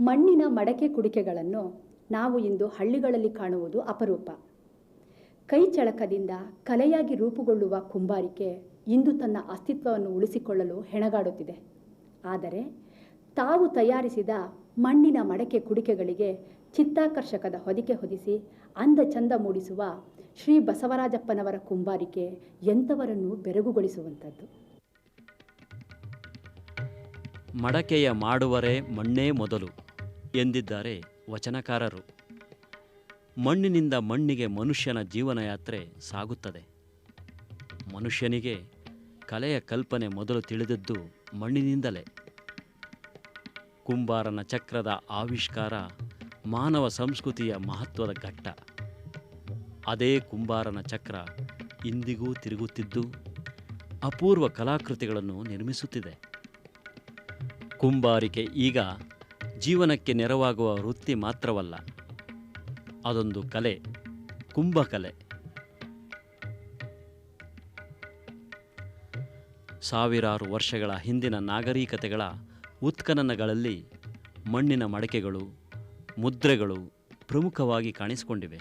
ಮಣ್ಣಿನ ಮಡಕೆ ಕುಡಿಕೆಗಳನ್ನು ನಾವು ಇಂದು ಹಳ್ಳಿಗಳಲ್ಲಿ ಕಾಣುವುದು ಅಪರೂಪ. ಕೈ ಚಳಕದಿಂದ ಕಲೆಯಾಗಿ ರೂಪುಗೊಳ್ಳುವ ಕುಂಬಾರಿಕೆ ಇಂದು ತನ್ನ ಅಸ್ತಿತ್ವವನ್ನು ಉಳಿಸಿಕೊಳ್ಳಲು ಹೆಣಗಾಡುತ್ತಿದೆ. ಆದರೆ ತಾವು ತಯಾರಿಸಿದ ಮಣ್ಣಿನ ಮಡಕೆ ಕುಡಿಕೆಗಳಿಗೆ ಚಿತ್ತಾಕರ್ಷಕದ ಹೊದಿಕೆ ಹೊದಿಸಿ ಅಂದ ಚಂದ ಮೂಡಿಸುವ ಶ್ರೀ ಬಸವರಾಜಪ್ಪನವರ ಕುಂಬಾರಿಕೆ ಎಂಥವರನ್ನು ಬೆರಗುಗೊಳಿಸುವಂಥದ್ದು. ಮಡಕೆಯ ಮಾಡುವರೆ ಮಣ್ಣೇ ಮೊದಲು ಎಂದಿದ್ದಾರೆ ವಚನಕಾರರು. ಮಣ್ಣಿನಿಂದ ಮಣ್ಣಿಗೆ ಮನುಷ್ಯನ ಜೀವನಯಾತ್ರೆ ಸಾಗುತ್ತದೆ. ಮನುಷ್ಯನಿಗೆ ಕಲೆಯ ಕಲ್ಪನೆ ಮೊದಲು ತಿಳಿದದ್ದು ಮಣ್ಣಿನಿಂದಲೇ. ಕುಂಬಾರನ ಚಕ್ರದ ಆವಿಷ್ಕಾರ ಮಾನವ ಸಂಸ್ಕೃತಿಯ ಮಹತ್ವದ ಘಟ್ಟ. ಅದೇ ಕುಂಬಾರನ ಚಕ್ರ ಇಂದಿಗೂ ತಿರುಗುತ್ತಿದ್ದು ಅಪೂರ್ವ ಕಲಾಕೃತಿಗಳನ್ನು ನಿರ್ಮಿಸುತ್ತಿದೆ. ಕುಂಬಾರಿಕೆ ಈಗ ಜೀವನಕ್ಕೆ ನೆರವಾಗುವ ವೃತ್ತಿ ಮಾತ್ರವಲ್ಲ, ಅದೊಂದು ಕಲೆ, ಕುಂಭಕಲೆ. ಸಾವಿರಾರು ವರ್ಷಗಳ ಹಿಂದಿನ ನಾಗರಿಕತೆಗಳ ಉತ್ಖನನಗಳಲ್ಲಿ ಮಣ್ಣಿನ ಮಡಕೆಗಳು, ಮುದ್ರೆಗಳು ಪ್ರಮುಖವಾಗಿ ಕಾಣಿಸಿಕೊಂಡಿವೆ.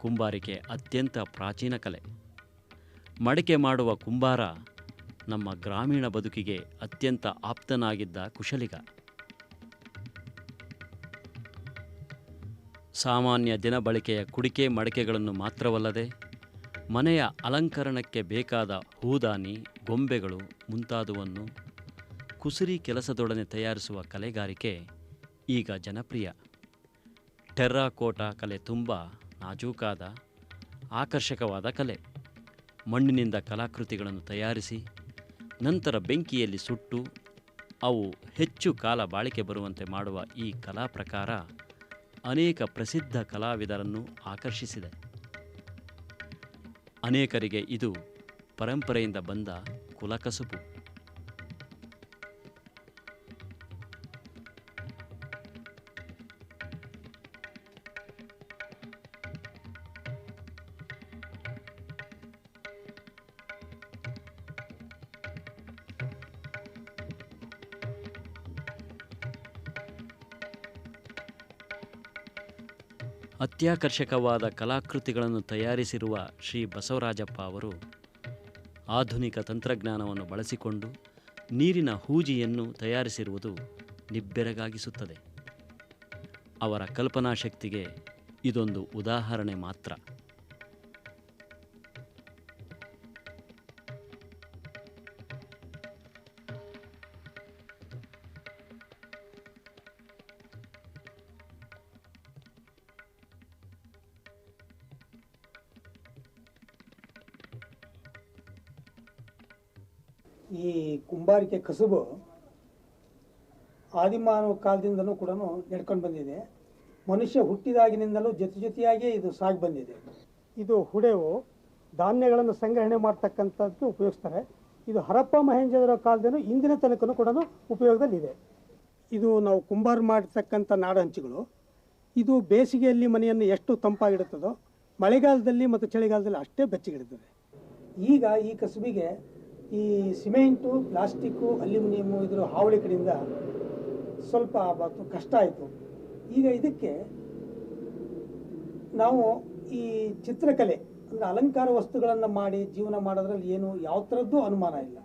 ಕುಂಬಾರಿಕೆ ಅತ್ಯಂತ ಪ್ರಾಚೀನ ಕಲೆ. ಮಡಕೆ ಮಾಡುವ ಕುಂಬಾರ ನಮ್ಮ ಗ್ರಾಮೀಣ ಬದುಕಿಗೆ ಅತ್ಯಂತ ಆಪ್ತನಾಗಿದ್ದ ಕುಶಲಿಗ. ಸಾಮಾನ್ಯ ದಿನಬಳಕೆಯ ಕುಡಿಕೆ ಮಡಕೆಗಳನ್ನು ಮಾತ್ರವಲ್ಲದೆ, ಮನೆಯ ಅಲಂಕರಣಕ್ಕೆ ಬೇಕಾದ ಹೂದಾನಿ, ಗೊಂಬೆಗಳು ಮುಂತಾದವನ್ನು ಕುಸುರಿ ಕೆಲಸದೊಡನೆ ತಯಾರಿಸುವ ಕಲೆಗಾರಿಕೆ ಈಗ ಜನಪ್ರಿಯ. ಟೆರ್ರಾಕೋಟಾ ಕಲೆ ತುಂಬ ನಾಜೂಕಾದ, ಆಕರ್ಷಕವಾದ ಕಲೆ. ಮಣ್ಣಿನಿಂದ ಕಲಾಕೃತಿಗಳನ್ನು ತಯಾರಿಸಿ ನಂತರ ಬೆಂಕಿಯಲ್ಲಿ ಸುಟ್ಟು ಅವು ಹೆಚ್ಚು ಕಾಲ ಬಾಳಿಕೆ ಬರುವಂತೆ ಮಾಡುವ ಈ ಕಲಾ ಪ್ರಕಾರ ಅನೇಕ ಪ್ರಸಿದ್ಧ ಕಲಾವಿದರನ್ನು ಆಕರ್ಷಿಸಿದೆ. ಅನೇಕರಿಗೆ ಇದು ಪರಂಪರೆಯಿಂದ ಬಂದ ಕುಲಕಸುಬು ಅತ್ಯಾಕರ್ಷಕವಾದ ಕಲಾಕೃತಿಗಳನ್ನು ತಯಾರಿಸಿರುವ ಶ್ರೀ ಬಸವರಾಜಪ್ಪ ಅವರು ಆಧುನಿಕ ತಂತ್ರಜ್ಞಾನವನ್ನು ಬಳಸಿಕೊಂಡು ನೀರಿನ ಹೂಜಿಯನ್ನು ತಯಾರಿಸಿರುವುದು ನಿಬ್ಬೆರಗಾಗಿಸುತ್ತದೆ. ಅವರ ಕಲ್ಪನಾ ಶಕ್ತಿಗೆ ಇದೊಂದು ಉದಾಹರಣೆ ಮಾತ್ರ. ಈ ಕುಂಬಾರಿಕೆ ಕಸುಬು ಆದಿಮಾನವ ಕಾಲದಿಂದಲೂ ಕೂಡ ನಡ್ಕೊಂಡು ಬಂದಿದೆ. ಮನುಷ್ಯ ಹುಟ್ಟಿದಾಗಿನಿಂದಲೂ ಜೊತೆ ಜೊತೆಯಾಗಿ ಇದು ಸಾಗಿ ಬಂದಿದೆ. ಇದು ಹುಡೆವು ಧಾನ್ಯಗಳನ್ನು ಸಂಗ್ರಹಣೆ ಮಾಡ್ತಕ್ಕಂಥದ್ದು ಉಪಯೋಗಿಸ್ತಾರೆ. ಇದು ಹರಪ್ಪ ಮಹೇಂಜರ ಕಾಲದಲ್ಲೂ ಇಂದಿನ ತನಕನೂ ಕೂಡ ಉಪಯೋಗದಲ್ಲಿದೆ. ಇದು ನಾವು ಕುಂಬಾರ ಮಾಡಿರ್ತಕ್ಕಂಥ ನಾಡಹಂಚುಗಳು ಇದು ಬೇಸಿಗೆಯಲ್ಲಿ ಮನೆಯನ್ನು ಎಷ್ಟು ತಂಪಾಗಿಡುತ್ತದೋ, ಮಳೆಗಾಲದಲ್ಲಿ ಮತ್ತು ಚಳಿಗಾಲದಲ್ಲಿ ಅಷ್ಟೇ ಬೆಚ್ಚಗಿಡುತ್ತದೆ. ಈಗ ಈ ಕಸುಬಿಗೆ ಈ ಸಿಮೆಂಟು, ಪ್ಲಾಸ್ಟಿಕ್ಕು ಅಲ್ಯೂಮಿನಿಯಮು ಇದರ ಹಾವಳಿ ಕಡೆಯಿಂದ ಸ್ವಲ್ಪ ಕಷ್ಟ ಆಯಿತು. ಈಗ ಇದಕ್ಕೆ ನಾವು ಈ ಚಿತ್ರಕಲೆ ಅಂದರೆ ಅಲಂಕಾರ ವಸ್ತುಗಳನ್ನು ಮಾಡಿ ಜೀವನ ಮಾಡೋದ್ರಲ್ಲಿ ಏನು ಯಾವ ಥರದ್ದು ಅನುಮಾನ ಇಲ್ಲ.